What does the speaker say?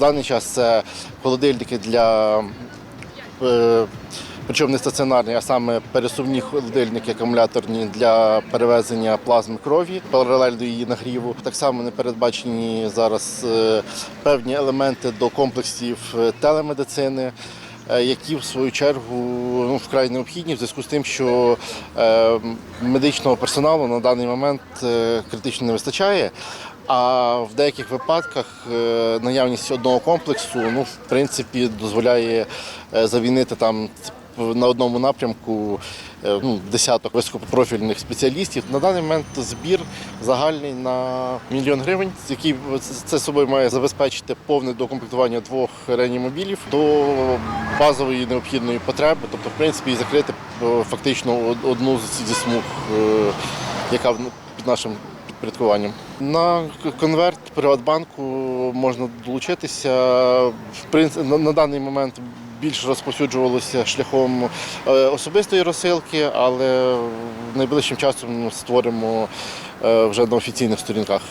даний час це холодильники для е, причому не стаціонарні, а саме пересувні холодильники акумуляторні для перевезення плазми крові паралель до її нагріву. Так само не передбачені зараз е, певні елементи до комплексів е, телемедицини. Які в свою чергу ну, вкрай необхідні в зв'язку з тим, що е, медичного персоналу на даний момент критично не вистачає. А в деяких випадках е, наявність одного комплексу ну, в принципі дозволяє е, замінити там на одному напрямку е, ну, десяток високопрофільних спеціалістів. На даний момент збір загальний на мільйон гривень, який це собою має забезпечити повне докомплектування двох реанімобілів до базової необхідної потреби, тобто, в принципі, закрити фактично одну зі смуг, яка під нашим підпорядкуванням. На конверт Приватбанку можна долучитися. На, даний момент більш розповсюджувалося шляхом е, особистої розсилки, але найближчим часом створимо е, вже на офіційних сторінках.